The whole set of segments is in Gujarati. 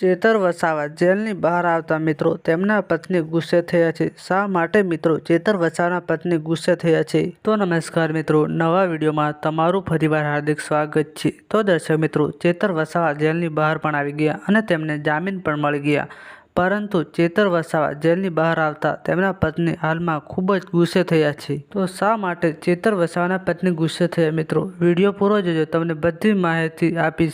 ચેતર વસાવા જેલની બહાર આવતા મિત્રો તેમના પત્ની ગુસ્સે થયા છે. શા માટે મિત્રો ચેતર વસાવાના પત્ની ગુસ્સે થયા છે? તો નમસ્કાર મિત્રો, નવા વિડીયોમાં તમારું ફરીવાર હાર્દિક સ્વાગત છે. તો દર્શક મિત્રો, ચેતર વસાવા જેલની બહાર પણ આવી ગયા અને તેમને જામીન પણ મળી ગયા. પરંતુ ચેતર વસાવા જેલની બહાર આવતા તેમના પત્ની હાલમાં ખૂબ જ ગુસ્સે થયા છે. તો શા માટે ચેતર વસાવાના પત્ની ગુસ્સે થયા મિત્રો? વીડિયો પૂરો જોજો, તમને બધી માહિતી આપીશ.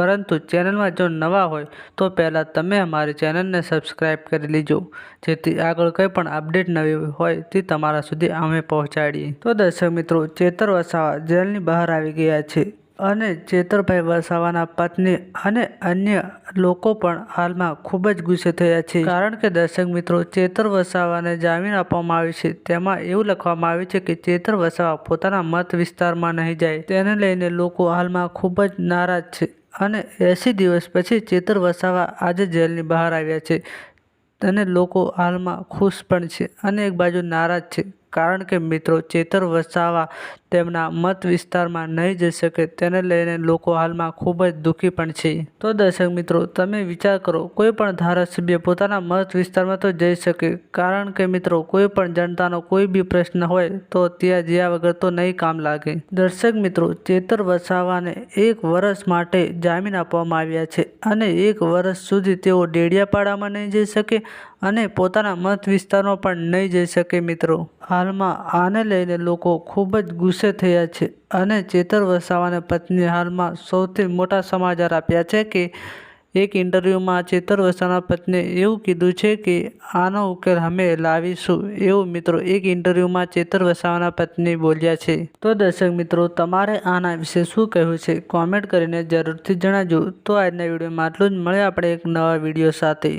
પરંતુ ચેનલમાં જો નવા હોય, તો પહેલાં તમે અમારી ચેનલને સબસ્ક્રાઈબ કરી લેજો. જેથી આગળ કંઈ પણ અપડેટ નવી હોય તે તમારા સુધી અમે પહોંચાડીએ. તો દર્શક મિત્રો, ચેતર વસાવા જેલની બહાર આવી ગયા છે અને ચેતરભાઈ વસાવાના પત્ની અને અન્ય લોકો પણ હાલમાં ખૂબ જ ગુસ્સે થયા છે. કારણ કે દર્શક મિત્રો, ચેતર વસાવાને જામીન આપવામાં આવ્યું છે. તેમાં એવું લખવામાં આવ્યું છે કે ચેતર વસાવા પોતાના મત વિસ્તારમાં નહીં જાય. તેને લઈને લોકો હાલમાં ખૂબ જ નારાજ છે. અને એંસી દિવસ પછી ચેતર વસાવા આજે જેલની બહાર આવ્યા છે. અને લોકો હાલમાં ખુશ પણ છે અને એક બાજુ નારાજ છે. કારણ કે મિત્રો ચેતર વસાવા તેમના મત વિસ્તારમાં નહીં જઈ શકે તેને લઈને લોકો હાલમાં ખૂબ જ દુઃખી પણ છે. તો દર્શક મિત્રો, તમે વિચાર કરો, કોઈ પણ ધારાસભ્ય પોતાના મત વિસ્તારમાં તો જઈ શકે, કારણ કે મિત્રો કોઈ પણ જનતાનો કોઈ બી પ્રશ્ન હોય તો ત્યાં જ્યાં વગર તો નહીં કામ લાગે. દર્શક મિત્રો, ચેતર વસાવાને એક વર્ષ માટે જામીન આપવામાં આવ્યા છે અને એક વર્ષ સુધી તેઓ ડેડિયાપાડામાં નહીં જઈ શકે અને પોતાના મત વિસ્તારમાં પણ નહીં જઈ શકે મિત્રો. હાલમાં આને લઈને લોકો ખૂબ જ ગુસ્સે થયા છે અને ચેતર વસાવાને પત્ની હાલમાં સૌથી મોટા સમાચાર આપ્યા છે કે એક ઇન્ટરવ્યૂમાં ચેતર વસાવાના પત્નીએ એવું કીધું છે કે, આનો ઉકેલ અમે લાવીશું. એવું મિત્રો એક ઇન્ટરવ્યૂમાં ચેતર વસાવાના પત્ની બોલ્યા છે. તો દર્શક મિત્રો, તમારે આના વિશે શું કહેવું છે? કોમેન્ટ કરીને જરૂરથી જણાવજો. તો આજના વિડીયોમાં આટલું જ. મળે આપણે એક નવા વીડિયો સાથે.